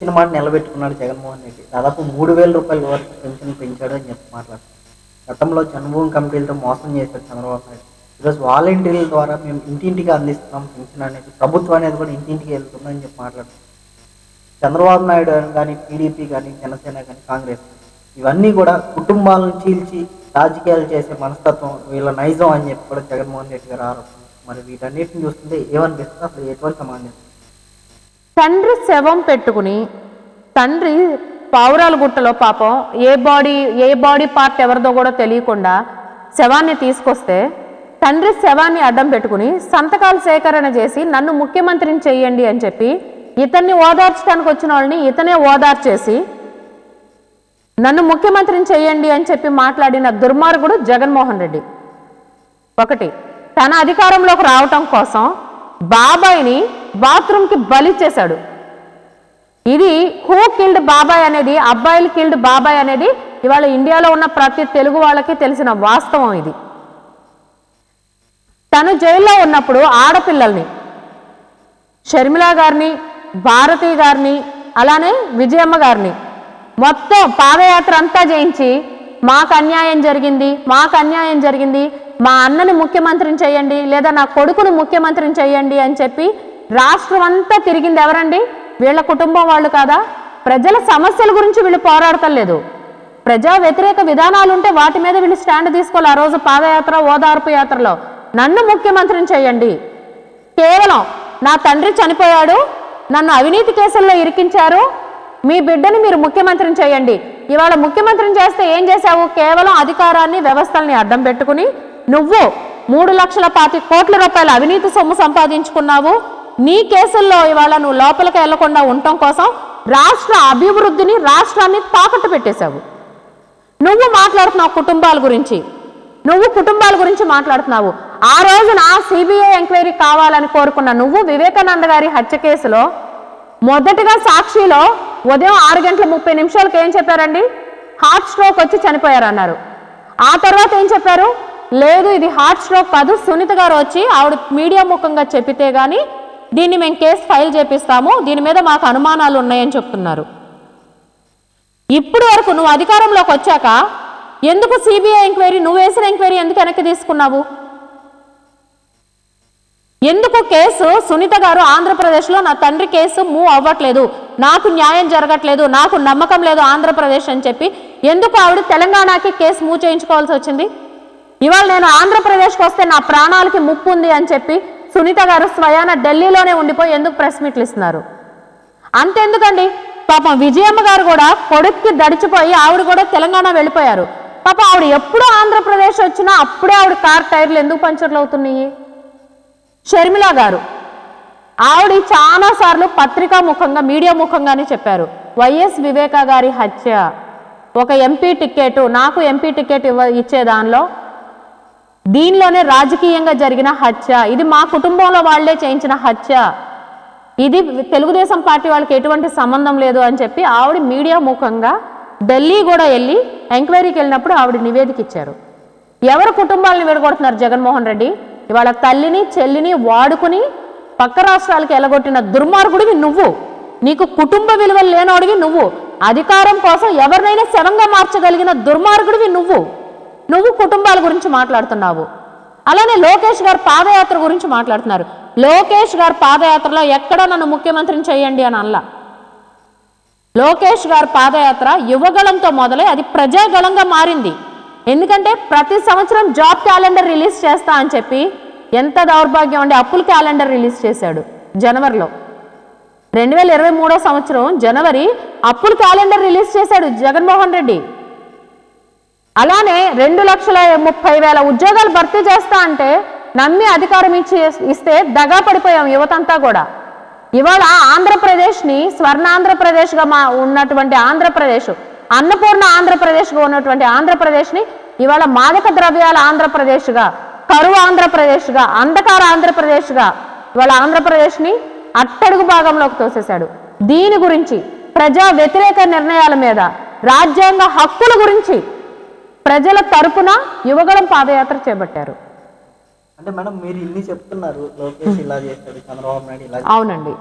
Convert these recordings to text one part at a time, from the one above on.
ఇచ్చిన మాట నిలబెట్టుకున్నాడు జగన్మోహన్ రెడ్డి. దాదాపు మూడు వేల రూపాయల వరకు పెన్షన్ పెంచాడు అని చెప్పి మాట్లాడుతున్నాడు. గతంలో జన్మభూమి కమిటీలతో మోసం చేశాడు చంద్రబాబు నాయుడు. ఈరోజు వాలంటీర్ల ద్వారా మేము ఇంటింటికి అందిస్తున్నాం పెన్షన్ అనేది. ప్రభుత్వం అనేది కూడా ఇంటింటికి వెళ్తుందని చెప్పి మాట్లాడుతున్నాం చంద్రబాబు నాయుడు కానీ టీడీపీ కానీ జనసేన కానీ కాంగ్రెస్ ఇవన్నీ కూడా కుటుంబాలను చీల్చి రాజకీయాలు చేసే మనస్తత్వం వీళ్ళ నైజం అని చెప్పి కూడా జగన్మోహన్ రెడ్డి గారు ఆరోపణ మరి వీటన్నిటిని చూస్తుంటే ఏమనిపిస్తుంది? అసలు ఎటువంటి సమాజం? తండ్రి శవం పెట్టుకుని తండ్రి పావురాల గుట్టలో పాపం ఏ బాడీ ఏ బాడీ పార్ట్ ఎవరిదో కూడా తెలియకుండా శవాన్ని తీసుకొస్తే తండ్రి శవాన్ని అడ్డం పెట్టుకుని సంతకాలు సేకరణ చేసి నన్ను ముఖ్యమంత్రిని చెయ్యండి అని చెప్పి ఇతన్ని ఓదార్చడానికి వచ్చిన వాళ్ళని ఇతనే ఓదార్చేసి నన్ను ముఖ్యమంత్రిని చెయ్యండి అని చెప్పి మాట్లాడిన దుర్మార్గుడు జగన్మోహన్ రెడ్డి. ఒకటి తన అధికారంలోకి రావటం కోసం బాబాయ్ని బాత్రూమ్కి బలిచ్చేశాడు ఇది హూ కిల్డ్ బాబాయ్ అనేది అబ్బాయిలు కిల్డ్ బాబాయ్ అనేది ఇవాళ ఇండియాలో ఉన్న ప్రతి తెలుగు వాళ్ళకి తెలిసిన వాస్తవం ఇది. తను జైల్లో ఉన్నప్పుడు ఆడపిల్లల్ని షర్మిల గారిని భారతి గారిని అలానే విజయమ్మ గారిని మొత్తం పాదయాత్ర అంతా చేయించి మాకు అన్యాయం జరిగింది మాకు అన్యాయం జరిగింది మా అన్నని ముఖ్యమంత్రిని చేయండి లేదా నా కొడుకును ముఖ్యమంత్రిని చేయండి అని చెప్పి రాష్ట్రం అంతా తిరిగింది ఎవరండి? వీళ్ళ కుటుంబం వాళ్ళు కాదా? ప్రజల సమస్యల గురించి వీళ్ళు పోరాడతలేదు ప్రజా వ్యతిరేక విధానాలు ఉంటే వాటి మీద వీళ్ళు స్టాండ్ తీసుకోవాలి ఆ రోజు పాదయాత్ర ఓదార్పు యాత్రలో. నన్ను ముఖ్యమంత్రిని చేయండి. కేవలం నా తండ్రి చనిపోయాడు నన్ను అవినీతి కేసుల్లో ఇరికించారు మీ బిడ్డని మీరు ముఖ్యమంత్రిని చేయండి. ఇవాళ ముఖ్యమంత్రిని చేస్తే ఏం చేశావు? కేవలం అధికారాన్ని వ్యవస్థల్ని అడ్డం పెట్టుకుని నువ్వు మూడు లక్షల పాతి కోట్ల రూపాయల అవినీతి సొమ్ము సంపాదించుకున్నావు. నీ కేసుల్లో ఇవాళ నువ్వు లోపలికి వెళ్ళకుండా ఉండటం కోసం రాష్ట్ర అభివృద్ధిని రాష్ట్రాన్ని తాకట్టు పెట్టేశావు. నువ్వు మాట్లాడుతున్నావు కుటుంబాల గురించి. నువ్వు కుటుంబాల గురించి మాట్లాడుతున్నావు. ఆ రోజున సిబిఐ ఎంక్వైరీ కావాలని కోరుకున్న నువ్వు వివేకానంద గారి హత్య కేసులో మొదటగా సాక్షిలో ఉదయం ఆరు గంటల ముప్పై నిమిషాలకు ఏం చెప్పారండి? హార్ట్ స్ట్రోక్ వచ్చి చనిపోయారన్నారు. ఆ తర్వాత ఏం చెప్పారు? లేదు ఇది హార్ట్ స్ట్రోక్ కాదు. సునీత గారు వచ్చి ఆవిడ మీడియా ముఖంగా చెప్పితే గానీ దీన్ని మేము కేసు ఫైల్ చేపిస్తాము. దీని మీద మాకు అనుమానాలు ఉన్నాయని చెప్తున్నారు. ఇప్పుడు వరకు నువ్వు అధికారంలోకి వచ్చాక ఎందుకు సిబిఐ ఎంక్వైరీ నువ్వు వేసిన ఎంక్వైరీ ఎందుకు వెనక్కి తీసుకున్నావు? ఎందుకు కేసు సునీత గారు ఆంధ్రప్రదేశ్లో నా తండ్రి కేసు మూవ్ అవ్వట్లేదు నాకు న్యాయం జరగట్లేదు నాకు నమ్మకం లేదు ఆంధ్రప్రదేశ్ అని చెప్పి ఎందుకు ఆవిడ తెలంగాణకి కేసు మూవ్ చేయించుకోవాల్సి వచ్చింది? ఇవాళ నేను ఆంధ్రప్రదేశ్కి వస్తే నా ప్రాణాలకి ముప్పు ఉంది అని చెప్పి సునీత గారు స్వయాన ఢిల్లీలోనే ఉండిపోయి ఎందుకు ప్రెస్ మీట్లు ఇస్తున్నారు? అంతెందుకండి? పాపం విజయమ్మ గారు కూడా కొడుక్కి దడిచిపోయి ఆవిడ కూడా తెలంగాణ వెళ్ళిపోయారు. పాపం ఆవిడ ఎప్పుడు ఆంధ్రప్రదేశ్ వచ్చినా అప్పుడే ఆవిడ కార్ టైర్లు ఎందుకు పంచర్లు అవుతున్నాయి? షర్మిల గారు ఆవిడ చాలా సార్లు పత్రికా ముఖంగా మీడియా ముఖంగానే చెప్పారు. వైఎస్ వివేక గారి హత్య. ఒక ఎంపీ టికెట్ నాకు ఎంపీ టికెట్ ఇవ్వ ఇచ్చే దానిలో దీనిలోనే రాజకీయంగా జరిగిన హత్య. ఇది మా కుటుంబంలో వాళ్ళే చేయించిన హత్య. ఇది తెలుగుదేశం పార్టీ వాళ్ళకి ఎటువంటి సంబంధం లేదు అని చెప్పి ఆవిడ మీడియా ముఖంగా ఢిల్లీ కూడా వెళ్ళి ఎంక్వైరీకి వెళ్ళినప్పుడు ఆవిడ నివేదిక ఇచ్చారు. ఎవరు కుటుంబాలను విడగొడుతున్నారు జగన్మోహన్ రెడ్డి? ఇవాళ తల్లిని చెల్లిని వాడుకుని పక్క రాష్ట్రాలకు ఎలగొట్టిన దుర్మార్గుడివి నువ్వు. నీకు కుటుంబ విలువలు లేనోడివి నువ్వు. అధికారం కోసం ఎవరినైనా శవంగా మార్చగలిగిన దుర్మార్గుడివి నువ్వు. నువ్వు కుటుంబాల గురించి మాట్లాడుతున్నావు. అలానే లోకేష్ గారు పాదయాత్ర గురించి మాట్లాడుతున్నారు. లోకేష్ గారు పాదయాత్రలో ఎక్కడ నన్ను ముఖ్యమంత్రిని చేయండి అని అల్లా లోకేష్ గారు పాదయాత్ర యువగళంతో మొదలై అది ప్రజాగళంగా మారింది. ఎందుకంటే ప్రతి సంవత్సరం జాబ్ క్యాలెండర్ రిలీజ్ చేస్తా అని చెప్పి ఎంత దౌర్భాగ్యం అండి అప్పుల క్యాలెండర్ రిలీజ్ చేశాడు జనవరిలో. రెండు వేల ఇరవై మూడో సంవత్సరం జనవరి అప్పుల క్యాలెండర్ రిలీజ్ చేశాడు జగన్మోహన్ రెడ్డి. అలానే రెండు లక్షల ముప్పై వేల ఉద్యోగాలు భర్తీ చేస్తా అంటే నమ్మి అధికారం ఇచ్చి ఇస్తే దగా పడిపోయాం యువతంతా కూడా. ఇవాళ ఆంధ్రప్రదేశ్ని స్వర్ణాంధ్రప్రదేశ్గా మా ఉన్నటువంటి ఆంధ్రప్రదేశ్ అన్నపూర్ణ ఆంధ్రప్రదేశ్గా ఉన్నటువంటి ఆంధ్రప్రదేశ్ని ఇవాళ మాదక ద్రవ్యాల ఆంధ్రప్రదేశ్గా కరువు ఆంధ్రప్రదేశ్గా అంధకార ఆంధ్రప్రదేశ్గా ఇవాళ ఆంధ్రప్రదేశ్ని అట్టడుగు భాగంలోకి తోసేశాడు. దీని గురించి ప్రజా వ్యతిరేక నిర్ణయాల మీద రాజ్యాంగ హక్కుల గురించి ప్రజల తరపున యువగళం పాదయాత్ర చేపట్టారు. అంటే మేడం మీరు ఇన్ని చెప్తున్నారు లోకేష్ ఇలా చేశాడు చంద్రబాబు నాయుడు ఇలా అవునండి.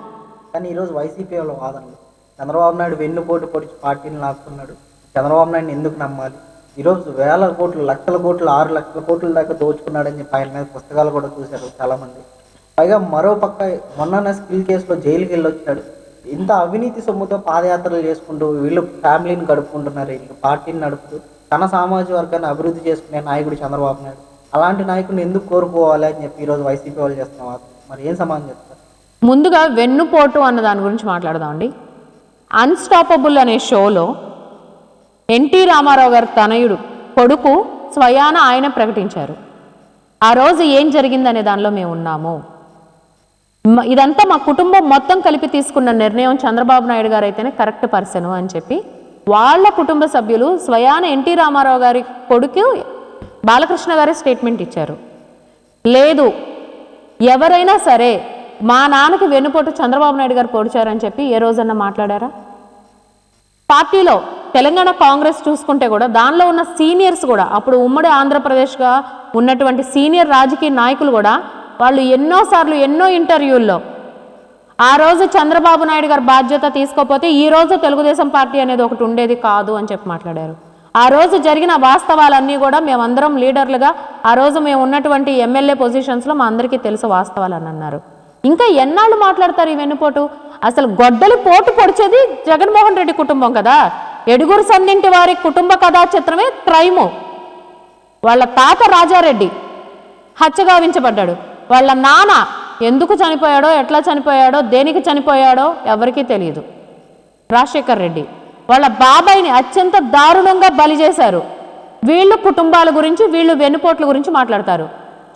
కానీ ఈరోజు వైసీపీ వాళ్ళ వాదనలు చంద్రబాబు నాయుడు వెన్నుపోటు పొడిచి పార్టీని లాక్కున్నాడు. చంద్రబాబు నాయుడు ఎందుకు నమ్మాలి? ఈరోజు వేల కోట్లు లక్షల కోట్లు ఆరు లక్షల కోట్ల దాకా దోచుకున్నాడని చెప్పి ఆయన మీద పుస్తకాలు కూడా చూశారు చాలామంది. పైగా మరో పక్క మొన్న స్కిల్ కేసులో జైలుకి వెళ్ళి వచ్చాడు ఇంత అవినీతి సొమ్ముతో పాదయాత్రలు చేసుకుంటూ వీళ్ళు ఫ్యామిలీని గడుపుకుంటున్నారు వీళ్ళు పార్టీని నడుపుతూ. తన సామాజిక వర్గాన్ని అభివృద్ధి చేసుకునే నాయకుడు చంద్రబాబు నాయుడు. అలాంటి నాయకుడిని ఎందుకు కోరుకోవాలి అని చెప్పి ఈరోజు వైసీపీ వాళ్ళు చేస్తున్న మరి ఏం సమాధానం చెప్తారు? ముందుగా వెన్నుపోటు అన్న దాని గురించి మాట్లాడదామండి అన్స్టాపబుల్ అనే షోలో ఎన్టీ రామారావు గారి తనయుడు కొడుకు స్వయాన ఆయన ప్రకటించారు. ఆ రోజు ఏం జరిగిందనే దానిలో మేము ఉన్నాము. ఇదంతా మా కుటుంబం మొత్తం కలిపి తీసుకున్న నిర్ణయం చంద్రబాబు నాయుడు గారు అయితేనే కరెక్ట్ పర్సను అని చెప్పి వాళ్ళ కుటుంబ సభ్యులు స్వయాన ఎన్టీ రామారావు గారి కొడుకు బాలకృష్ణ గారి స్టేట్మెంట్ ఇచ్చారు. లేదు ఎవరైనా సరే మా నాన్నకి వెన్నుపోటు చంద్రబాబు నాయుడు గారు పొడిచారని చెప్పి ఏ రోజన్నా మాట్లాడారా? పార్టీలో తెలంగాణ కాంగ్రెస్ చూసుకుంటే కూడా దానిలో ఉన్న సీనియర్స్ కూడా అప్పుడు ఉమ్మడి ఆంధ్రప్రదేశ్గా ఉన్నటువంటి సీనియర్ రాజకీయ నాయకులు కూడా వాళ్ళు ఎన్నోసార్లు ఎన్నో ఇంటర్వ్యూల్లో ఆ రోజు చంద్రబాబు నాయుడు గారు బాధ్యత తీసుకోకపోతే ఈ రోజు తెలుగుదేశం పార్టీ అనేది ఒకటి ఉండేది కాదు అని చెప్పి మాట్లాడారు. ఆ రోజు జరిగిన వాస్తవాలన్నీ కూడా మేమందరం లీడర్లుగా ఆ రోజు మేము ఉన్నటువంటి ఎమ్మెల్యే పొజిషన్స్లో మా అందరికీ తెలుసు వాస్తవాలని అన్నారు. ఇంకా ఎన్నాళ్ళు మాట్లాడతారు ఈ వెన్నుపోటు? అసలు గొడ్డలి పోటు పొడిచేది జగన్మోహన్ రెడ్డి కుటుంబం కదా. ఎడుగురు సన్నింటి వారి కుటుంబ కథా చిత్రమే ట్రైము వాళ్ళ తాత రాజారెడ్డి హత్యగావించబడ్డాడు వాళ్ళ నాన్న ఎందుకు చనిపోయాడో ఎట్లా చనిపోయాడో దేనికి చనిపోయాడో ఎవరికీ తెలియదు రాజశేఖర్ రెడ్డి వాళ్ళ బాబాయిని అత్యంత దారుణంగా బలి చేశారు. వీళ్ళు కుటుంబాల గురించి వీళ్ళు వెన్నుపోట్ల గురించి మాట్లాడతారు.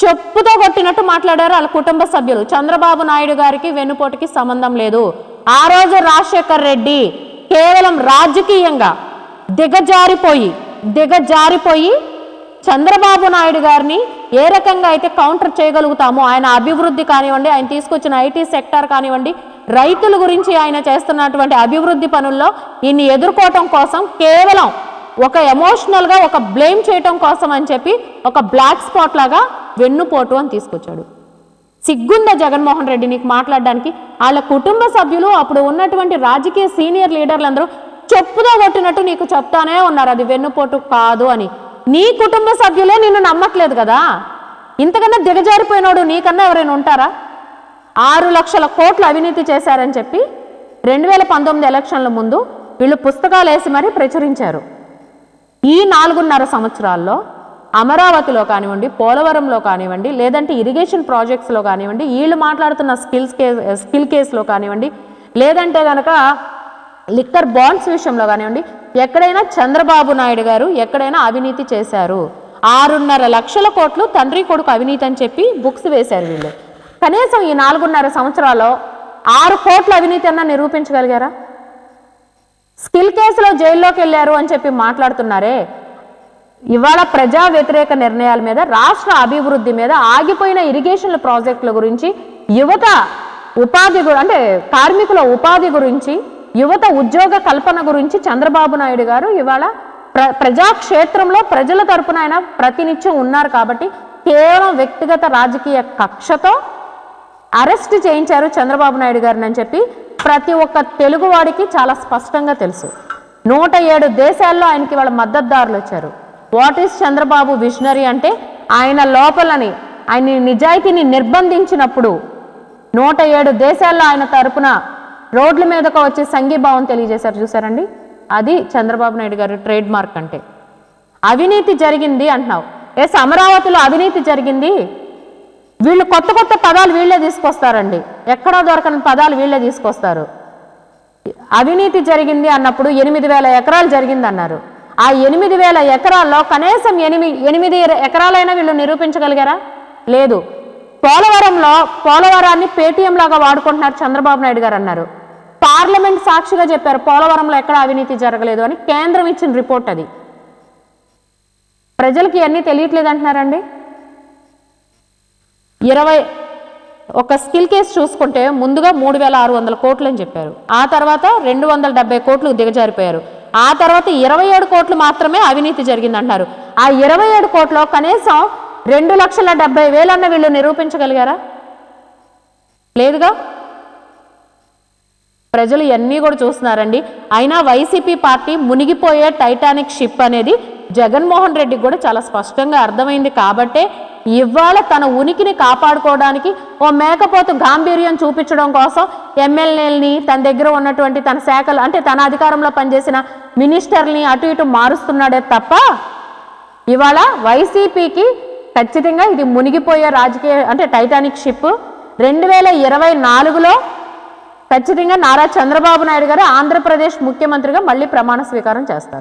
చెప్పుతో కొట్టినట్టు మాట్లాడారు వాళ్ళ కుటుంబ సభ్యులు. చంద్రబాబు నాయుడు గారికి వెన్నుపోటుకి సంబంధం లేదు. ఆ రోజు రాజశేఖర్ రెడ్డి కేవలం రాజకీయంగా దిగజారిపోయి దిగజారిపోయి చంద్రబాబు నాయుడు గారిని ఏ రకంగా అయితే కౌంటర్ చేయగలుగుతామో ఆయన అభివృద్ధి కానివ్వండి ఆయన తీసుకొచ్చిన ఐటీ సెక్టార్ కానివ్వండి రైతుల గురించి ఆయన చేస్తున్నటువంటి అభివృద్ధి పనుల్లో ఈయన్ని ఎదుర్కోవటం కోసం కేవలం ఒక ఎమోషనల్గా ఒక బ్లేమ్ చేయటం కోసం అని చెప్పి ఒక బ్లాక్ స్పాట్ లాగా వెన్నుపోటు అని తీసుకొచ్చాడు. సిగ్గుందా జగన్మోహన్ రెడ్డి నీకు మాట్లాడడానికి వాళ్ళ కుటుంబ సభ్యులు అప్పుడు ఉన్నటువంటి రాజకీయ సీనియర్ లీడర్లందరూ చెప్పుదో కొట్టినట్టు నీకు చెప్తానే ఉన్నారు అది వెన్నుపోటు కాదు అని. నీ కుటుంబ సభ్యులే నిన్ను నమ్మట్లేదు కదా? ఇంతకన్నా దిగజారిపోయినోడు నీకన్నా ఎవరైనా ఉంటారా? ఆరు లక్షల కోట్లు అవినీతి చేశారని చెప్పి రెండు వేల పంతొమ్మిది ఎలక్షన్ల ముందు వీళ్ళు పుస్తకాలు వేసి మరీ ప్రచురించారు. ఈ నాలుగున్నర సంవత్సరాల్లో అమరావతిలో కానివ్వండి పోలవరంలో కానివ్వండి లేదంటే ఇరిగేషన్ ప్రాజెక్ట్స్లో కానివ్వండి వీళ్ళు మాట్లాడుతున్న స్కిల్స్ కే స్కిల్ కేసులో కానివ్వండి లేదంటే కనుక లిక్కర్ బాండ్స్ విషయంలో కానివ్వండి ఎక్కడైనా చంద్రబాబు నాయుడు గారు ఎక్కడైనా అవినీతి చేశారు. ఆరున్నర లక్షల కోట్లు తండ్రి కొడుకు అవినీతి అని చెప్పి బుక్స్ వేశారు వీళ్ళు. కనీసం ఈ నాలుగున్నర సంవత్సరాల్లో ఆరు కోట్ల అవినీతి అన్న నిరూపించగలిగారా? స్కిల్ కేసులో జైల్లోకి వెళ్ళారు అని చెప్పి మాట్లాడుతున్నారే. ఇవాళ ప్రజా వ్యతిరేక నిర్ణయాల మీద రాష్ట్ర అభివృద్ధి మీద ఆగిపోయిన ఇరిగేషన్ల ప్రాజెక్టుల గురించి యువత ఉపాధి అంటే కార్మికుల ఉపాధి గురించి యువత ఉద్యోగ కల్పన గురించి చంద్రబాబు నాయుడు గారు ఇవాళ ప్ర ప్రజాక్షేత్రంలో ప్రజల తరపున ఆయన ప్రతినిత్యం ఉన్నారు కాబట్టి కేవలం వ్యక్తిగత రాజకీయ కక్షతో అరెస్ట్ చేయించారు చంద్రబాబు నాయుడు గారిని అని చెప్పి ప్రతి ఒక్క తెలుగువాడికి చాలా స్పష్టంగా తెలుసు. నూట ఏడు దేశాల్లో ఆయనకి వాళ్ళ మద్దతుదారులు వచ్చారు. వాట్ ఈస్ చంద్రబాబు విజనరీ అంటే ఆయన లోపలని ఆయన నిజాయితీని నిర్బంధించినప్పుడు నూట ఏడు దేశాల్లో ఆయన తరపున రోడ్ల మీదకు వచ్చే సంఘీభావం తెలియజేశారు చూసారండి అది చంద్రబాబు నాయుడు గారి ట్రేడ్ మార్క్ అంటే. అవినీతి జరిగింది అంటున్నావు. ఎస్ అమరావతిలో అవినీతి జరిగింది. వీళ్ళు కొత్త కొత్త పదాలు వీళ్ళే తీసుకొస్తారండి. ఎక్కడో దొరకని పదాలు వీళ్ళే తీసుకొస్తారు. అవినీతి జరిగింది అన్నప్పుడు ఎనిమిది వేల ఎకరాలు జరిగింది అన్నారు ఆ ఎనిమిది వేల ఎకరాల్లో కనీసం ఎనిమిది ఎనిమిది ఎకరాలైనా వీళ్ళు నిరూపించగలిగారా? లేదు. పోలవరంలో పోలవరాన్ని పేటీఎం లాగా వాడుకుంటున్నారు చంద్రబాబు నాయుడు గారు అన్నారు. పార్లమెంట్ సాక్షిగా చెప్పారు పోలవరంలో ఎక్కడ అవినీతి జరగలేదు అని కేంద్రం ఇచ్చిన రిపోర్ట్ అది. ప్రజలకి ఇవన్నీ తెలియట్లేదు అంటున్నారండి? ఇరవై ఒక స్కిల్ కేసు చూసుకుంటే ముందుగా మూడు వేల ఆరు వందల కోట్లు అని చెప్పారు. ఆ తర్వాత రెండు వందల డెబ్బై కోట్లు దిగజారిపోయారు. ఆ తర్వాత ఇరవై ఏడు కోట్లు మాత్రమే అవినీతి జరిగింది ఆ ఇరవై ఏడు కోట్లో కనీసం రెండు లక్షల డెబ్బై వేలన్న వీళ్ళు నిరూపించగలిగారా? లేదుగా? ప్రజలు ఇవన్నీ కూడా చూస్తున్నారండి. అయినా వైసీపీ పార్టీ మునిగిపోయే టైటానిక్ షిప్ అనేది జగన్మోహన్ రెడ్డికి కూడా చాలా స్పష్టంగా అర్థమైంది కాబట్టే ఇవాళ తన ఉనికిని కాపాడుకోవడానికి ఓ మేకపోతు గాంభీర్యం చూపించడం కోసం ఎమ్మెల్యేలని తన దగ్గర ఉన్నటువంటి తన శాఖలు అంటే తన అధికారంలో పనిచేసిన మినిస్టర్ని అటు ఇటు మారుస్తున్నాడే తప్ప ఇవాళ వైసీపీకి ఖచ్చితంగా ఇది మునిగిపోయే రాజకీయ అంటే టైటానిక్ షిప్. రెండు వేల ఇరవై నాలుగులో ఖచ్చితంగా నారా చంద్రబాబు నాయుడు గారు ఆంధ్రప్రదేశ్ ముఖ్యమంత్రిగా మళ్ళీ ప్రమాణ స్వీకారం చేస్తారు.